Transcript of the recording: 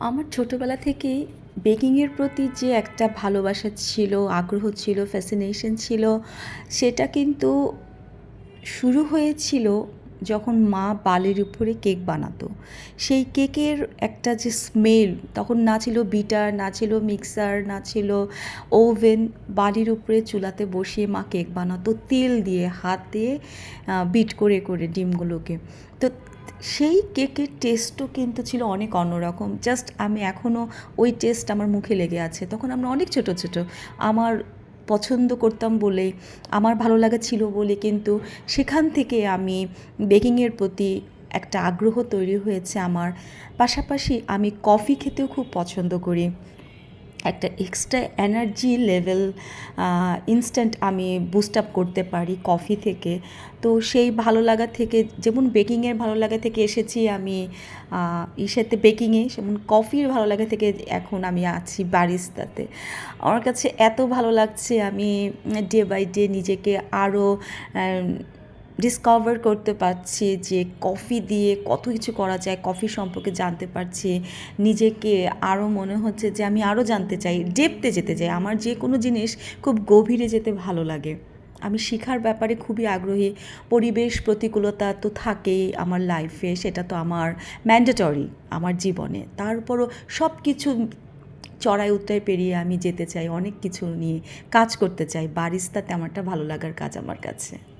আমার ছোটোবেলা থেকেই বেকিংয়ের প্রতি যে একটা ভালোবাসা ছিল, আগ্রহ ছিল ফ্যাসিনেশন ছিল, সেটা কিন্তু শুরু হয়েছিল যখন মা বালির উপরে কেক বানাতো, সেই কেকের একটা যে স্মেল তখন না ছিল বিটার না ছিল মিক্সার না ছিল ওভেন বালির উপরে চুলাতে বসিয়ে মা কেক বানাতো, তেল দিয়ে, হাত বিট করে করে ডিমগুলোকে। তো সেই কেকের টেস্টও কিন্তু ছিল অনেক অন্যরকম। জাস্ট আমি এখনও ওই টেস্ট আমার মুখে লেগে আছে। তখন আমরা অনেক ছোট ছোট। আমার পছন্দ করতাম বলে, আমার ভালো লাগা ছিল বলে কিন্তু সেখান থেকে আমি বেকিংয়ের প্রতি একটা আগ্রহ তৈরি হয়েছে আমার। পাশাপাশি আমি কফি খেতেও খুব পছন্দ করি। একটা এক্সট্রা এনার্জি লেভেল ইনস্ট্যান্ট আমি বুস্ট আপ করতে পারি কফি থেকে। তো সেই ভালো লাগা থেকে, যেমন বেকিংয়ের ভালো লাগা থেকে এসেছি আমি ইসেতে বেকিংয়ে যেমন কফির ভালো লাগা থেকে এখন আমি আছি বারিস্তাতে আমার কাছে এত ভালো লাগছে আমি ডে বাই ডে নিজেকে আরও ডিসকভার করতে পারছি যে কফি দিয়ে কত কিছু করা যায় কফি সম্পর্কে জানতে পারছি। নিজেকে আরও মনে হচ্ছে যে আমি আরও জানতে চাই ডেপতে যেতে চাই। আমার যে কোনো জিনিস খুব গভীরে যেতে ভালো লাগে। আমি শিখার ব্যাপারে খুবই আগ্রহী। পরিবেশ প্রতিকূলতা তো থাকেই আমার লাইফে সেটা তো আমার ম্যান্ডেটরি আমার জীবনে। তারপরও সব কিছু চড়াই উত্তরায় পেরিয়ে আমি যেতে চাই, অনেক কিছু নিয়ে কাজ করতে চাই। বারিস্তাতে আমারটা ভালো লাগার কাজ আমার কাছে।